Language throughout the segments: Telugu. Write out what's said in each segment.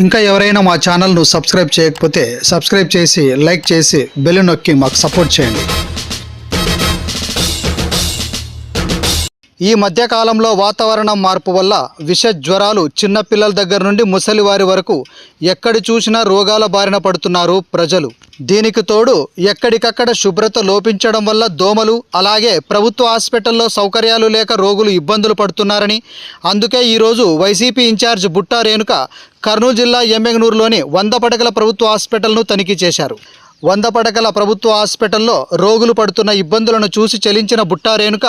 ఇంకా ఎవరైనా మా ఛానల్ను సబ్స్క్రైబ్ చేయకపోతే సబ్స్క్రైబ్ చేసి లైక్ చేసి బెల్ నొక్కి మాకు సపోర్ట్ చేయండి. ఈ మధ్యకాలంలో వాతావరణం మార్పు వల్ల విష జ్వరాలు చిన్నపిల్లల దగ్గర నుండి ముసలి వారి వరకు ఎక్కడి చూసినా రోగాల బారిన పడుతున్నారు ప్రజలు. దీనికి తోడు ఎక్కడికక్కడ శుభ్రత లోపించడం వల్ల దోమలు అలాగే ప్రభుత్వ హాస్పిటల్లో సౌకర్యాలు లేక రోగులు ఇబ్బందులు పడుతున్నారని అందుకే ఈరోజు వైసీపీ ఇన్ఛార్జ్ బుట్టా రేణుక కర్నూలు జిల్లా ఎమ్మెగనూరులోని వంద పడకల ప్రభుత్వ హాస్పిటల్ను తనిఖీ చేశారు. వంద పడకల ప్రభుత్వ హాస్పిటల్లో రోగులు పడుతున్న ఇబ్బందులను చూసి చెలించిన బుట్టారేణుక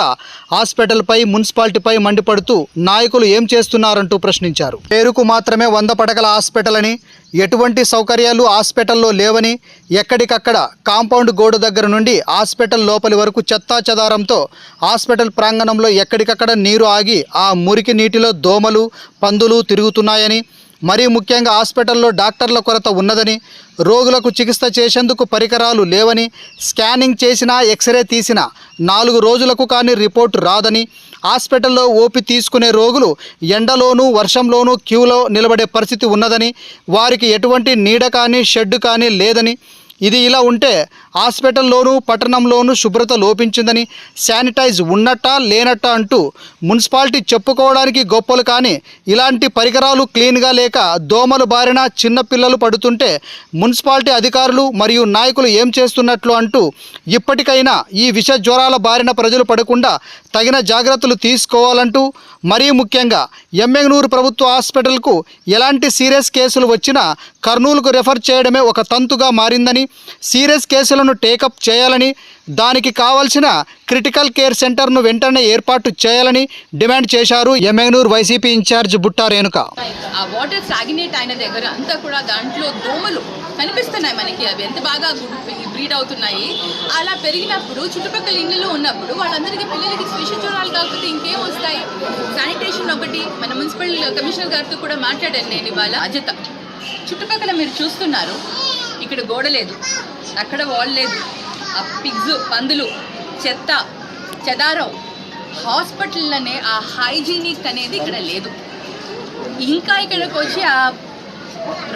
హాస్పిటల్పై మున్సిపాలిటీపై మండిపడుతూ నాయకులు ఏం చేస్తున్నారంటూ ప్రశ్నించారు. పేరుకు మాత్రమే వంద పడకల హాస్పిటల్ అని ఎటువంటి సౌకర్యాలు హాస్పిటల్లో లేవని ఎక్కడికక్కడ కాంపౌండ్ గోడ దగ్గర నుండి హాస్పిటల్ లోపలి వరకు చెత్తా చెదారంతో హాస్పిటల్ ప్రాంగణంలో ఎక్కడికక్కడ నీరు ఆగి ఆ మురికి నీటిలో దోమలు పందులు తిరుగుతున్నాయని మరీ ముఖ్యంగా హాస్పిటల్లో డాక్టర్ల కొరత ఉన్నదని రోగులకు చికిత్స చేసేందుకు పరికరాలు లేవని స్కానింగ్ చేసినా ఎక్స్రే తీసినా నాలుగు రోజులకు కానీ రిపోర్ట్ రాదని హాస్పిటల్లో ఓపి తీసుకునే రోగులు ఎండలోనూ వర్షంలోనూ క్యూలో నిలబడే పరిస్థితి ఉన్నదని వారికి ఎటువంటి నీడ కానీ షెడ్ కానీ లేదని ఇది ఇలా ఉంటే హాస్పిటల్లోనూ పట్టణంలోనూ శుభ్రత లోపించిందని శానిటైజ్ ఉన్నట్టా లేనట్టా అంటూ మున్సిపాలిటీ చెప్పుకోవడానికి గొప్పలు కానీ ఇలాంటి పరికరాలు క్లీన్గా లేక దోమలు బారిన చిన్నపిల్లలు పడుతుంటే మున్సిపాలిటీ అధికారులు మరియు నాయకులు ఏం చేస్తున్నట్లు అంటూ ఇప్పటికైనా ఈ విష జ్వరాల బారిన ప్రజలు పడకుండా తగిన జాగ్రత్తలు తీసుకోవాలంటూ మరీ ముఖ్యంగా ఎమ్మెగనూరు ప్రభుత్వ హాస్పిటల్కు ఎలాంటి సీరియస్ కేసులు వచ్చినా కర్నూలుకు రెఫర్ చేయడమే ఒక తంతుగా మారిందని సీరియస్ కేసులను టేకప్ చేయాలని దానికి కావాల్సిన క్రిటికల్ కేర్ సెంటర్ను వెంటనే ఏర్పాటు చేయాలని డిమాండ్ చేశారు ఎమ్మెగనూరు వైసీపీ ఇన్ఛార్జ్ బుట్టా రేణుక. ఆ వాటర్ సాగినేట్ అయిన దగ్గర అంతా కూడా దాంట్లో దోమలు కనిపిస్తున్నాయి మనకి. అవి ఎంత బాగా బ్రీడ్ అవుతున్నాయి. అలా పెరిగినప్పుడు చుట్టుపక్కల ఇళ్ళలో ఉన్నప్పుడు వాళ్ళందరికీ పిల్లలకి స్పెషల్ జ్వరాలు కాకపోతే ఇంకేం వస్తాయి? శానిటేషన్ ఒకటి. మన మున్సిపల్ కమిషనర్ గారితో కూడా మాట్లాడాను నేను ఇవాళ. అజత చుట్టుపక్కల మీరు చూస్తున్నారు. ఇక్కడ గోడ లేదు. అక్కడ వాల్ లేదు. ఆ పిగ్స్ పందులు చెత్త చెదారం హాస్పిటల్ అనే ఆ హైజీనిక్ అనేది ఇక్కడ లేదు. ఇంకా ఇక్కడికి వచ్చి ఆ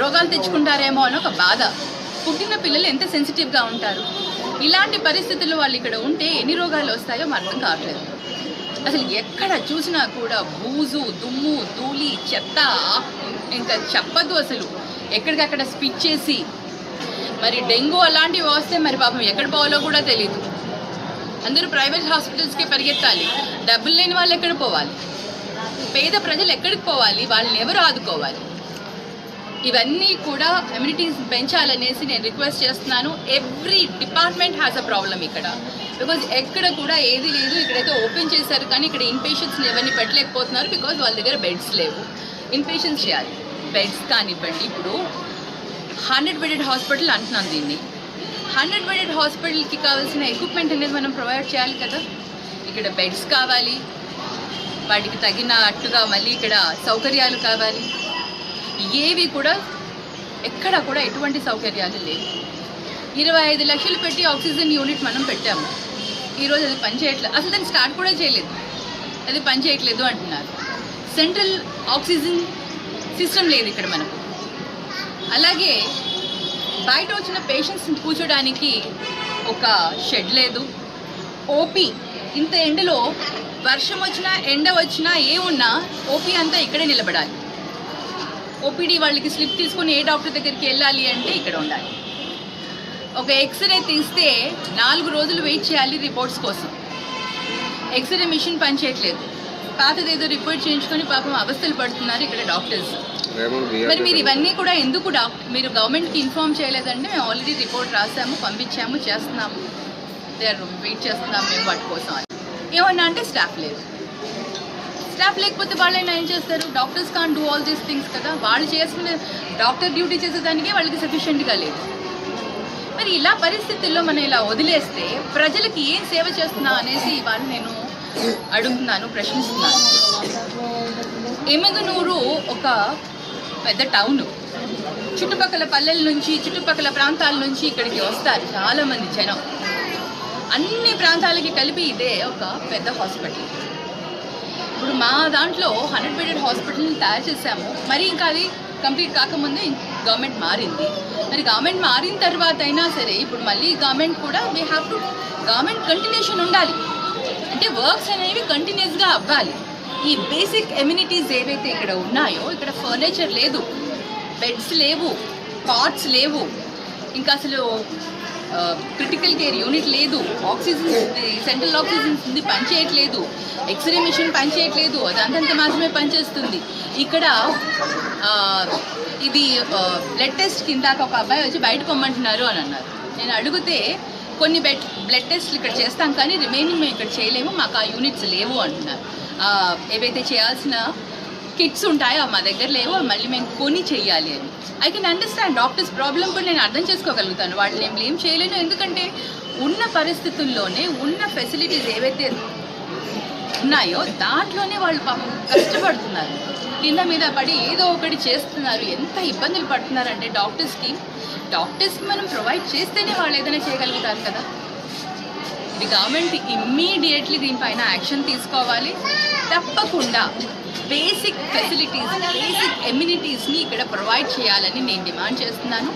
రోగాలు తెచ్చుకుంటారేమో అని ఒక బాధ. పుట్టిన పిల్లలు ఎంత సెన్సిటివ్గా ఉంటారు? ఇలాంటి పరిస్థితుల్లో వాళ్ళు ఇక్కడ ఉంటే ఎన్ని రోగాలు వస్తాయో మనకు అర్థం కావట్లేదు. అసలు ఎక్కడ చూసినా కూడా బూజు దుమ్ము ధూళి చెత్త ఇంకా చెప్పదు అసలు. ఎక్కడికక్కడ స్పిచ్ చేసి మరి డెంగ్యూ అలాంటివి వస్తే మరి పాపం ఎక్కడ పోవాలో కూడా తెలియదు అందరూ ప్రైవేట్ హాస్పిటల్స్కి పరిగెత్తాలి. డబ్బులు లేని వాళ్ళు ఎక్కడ పోవాలి? పేద ప్రజలు ఎక్కడికి పోవాలి? వాళ్ళని ఎవరు ఆదుకోవాలి? ఇవన్నీ కూడా అమ్యూనిటీస్ పెంచాలనేసి నేను రిక్వెస్ట్ చేస్తున్నాను. Every department has a problem ఇక్కడ. బికాజ్ ఎక్కడ కూడా ఏది లేదు. ఇక్కడైతే ఓపెన్ చేశారు కానీ ఇక్కడ ఇన్పేషెంట్స్ని ఎవరిని పెట్టలేకపోతున్నారు బికాజ్ వాళ్ళ దగ్గర బెడ్స్ లేవు. ఇన్పేషెంట్స్ చేయాలి. బెడ్స్ కానివ్వండి. ఇప్పుడు హండ్రెడ్ బెడెడ్ హాస్పిటల్ అంటున్నాను దీన్ని. హండ్రెడ్ బెడెడ్ హాస్పిటల్కి కావాల్సిన ఎక్విప్మెంట్ అనేది మనం ప్రొవైడ్ చేయాలి కదా. ఇక్కడ బెడ్స్ కావాలి. వాటికి తగినట్టుగా మళ్ళీ ఇక్కడ సౌకర్యాలు కావాలి. ఏవి కూడా ఎక్కడ కూడా ఎటువంటి సౌకర్యాలు లేవు. ఇరవై ఐదు లక్షలు పెట్టి ఆక్సిజన్ యూనిట్ మనం పెట్టాము. ఈరోజు అది పనిచేయట్లేదు అసలు దాన్ని స్టార్ట్ కూడా చేయలేదు. అది పనిచేయట్లేదు అంటున్నారు. సెంట్రల్ ఆక్సిజన్ సిస్టమ్ లేదు ఇక్కడ మనకు. అలాగే బయట వచ్చిన పేషెంట్స్ని కూర్చోడానికి ఒక షెడ్ లేదు. ఓపీ ఇంత ఎండలో వర్షం వచ్చినా ఎండ వచ్చినా ఏ ఉన్నా ఓపీ అంతా ఇక్కడే నిలబడాలి. ఓపీడీ వాళ్ళకి స్లిప్ తీసుకొని ఏ డాక్టర్ దగ్గరికి వెళ్ళాలి అంటే ఇక్కడ ఉండాలి. ఒక ఎక్స్రే తీస్తే నాలుగు రోజులు వెయిట్ చేయాలి రిపోర్ట్స్ కోసం. ఎక్స్రే మిషన్ పనిచేయట్లేదు. పాతదేదో రిపోర్ట్ చేయించుకొని పాపం అవస్థలు పడుతున్నారు ఇక్కడ డాక్టర్స్. మరి మీరు ఇవన్నీ కూడా ఎందుకు మీరు గవర్నమెంట్కి ఇన్ఫార్మ్ చేయలేదంటే మేము ఆల్రెడీ రిపోర్ట్ రాసాము పంపించాము చేస్తున్నాము. వెయిట్ చేస్తున్నాము మేము వాటి కోసం అని. ఏమన్నా అంటే స్టాఫ్ లేదు. స్టాఫ్ లేకపోతే వాళ్ళైనా ఏం చేస్తారు? Doctors can do all these things కదా. వాళ్ళు చేసుకునే డాక్టర్ డ్యూటీ చేసేదానికే వాళ్ళకి సఫిషియెంట్గా లేదు. మరి ఇలా పరిస్థితుల్లో మనం ఇలా వదిలేస్తే ప్రజలకి ఏం సేవ చేస్తున్నా అనేసి ఇవాళ నేను అడుగుతున్నాను ప్రశ్నిస్తున్నాను. ఎమగనూరు ఒక పెద్ద టౌన్. చుట్టుపక్కల పల్లెల నుంచి చుట్టుపక్కల ప్రాంతాల నుంచి ఇక్కడికి వస్తారు చాలామంది జనం. అన్ని ప్రాంతాలకి కలిపి ఇదే ఒక పెద్ద హాస్పిటల్ ఇప్పుడు మా దాంట్లో హండ్రెడ్ బెడెడ్ హాస్పిటల్ని తయారు చేసాము మరి ఇంకా అది కంప్లీట్ కాకముందే గవర్నమెంట్ మారింది. మరి గవర్నమెంట్ మారిన తర్వాత అయినా సరే ఇప్పుడు మళ్ళీ గవర్నమెంట్ కూడా we have to government continuation ఉండాలి. అంటే వర్క్స్ అనేవి కంటిన్యూస్గా అవ్వాలి. ఈ బేసిక్ ఎమ్యూనిటీస్ ఏవైతే ఇక్కడ ఉన్నాయో ఇక్కడ ఫర్నిచర్ లేదు బెడ్స్ లేవు కాట్స్ లేవు ఇంకా అసలు క్రిటికల్ కేర్ యూనిట్ లేదు ఆక్సిజన్ సెంట్రల్ ఆక్సిజన్ ఉంది పనిచేయట్లేదు ఎక్స్రే మిషన్ పనిచేయట్లేదు అది అంతంత మాత్రమే పనిచేస్తుంది. ఇక్కడ ఇది బ్లడ్ టెస్ట్ కింద ఒక అబ్బాయి వచ్చి బయటకు పొమ్మంటున్నారు అని అన్నారు. నేను అడిగితే కొన్ని బెడ్ బ్లడ్ టెస్ట్లు ఇక్కడ చేస్తాం కానీ రిమైనింగ్ మేము ఇక్కడ చేయలేము మాకు ఆ యూనిట్స్ లేవు అంటున్నారు. ఏవైతే చేయాల్సిన కిట్స్ ఉంటాయో మా దగ్గర లేవో మళ్ళీ మేము కొని చెయ్యాలి అని. I can understand doctors problem కూడా నేను అర్థం చేసుకోగలుగుతాను. వాళ్ళు నేను బ్లేమ్ చేయలేను. ఎందుకంటే ఉన్న పరిస్థితుల్లోనే ఉన్న ఫెసిలిటీస్ ఏవైతే ఉన్నాయో దాంట్లోనే వాళ్ళు పాపం కష్టపడుతున్నారు. కింద మీద పడి ఏదో ఒకటి చేస్తున్నారు. ఎంత ఇబ్బందులు పడుతున్నారంటే డాక్టర్స్కి డాక్టర్స్కి మనం ప్రొవైడ్ చేస్తేనే వాళ్ళు ఏదైనా చేయగలుగుతారు కదా. ఇది గవర్నమెంట్ ఇమ్మీడియట్లీ దీనిపైన యాక్షన్ తీసుకోవాలి. తప్పకుండా బేసిక్ ఫెసిలిటీస్ బేసిక్ ఎమ్యూనిటీస్ని ఇక్కడ ప్రొవైడ్ చేయాలని నేను డిమాండ్ చేస్తున్నాను.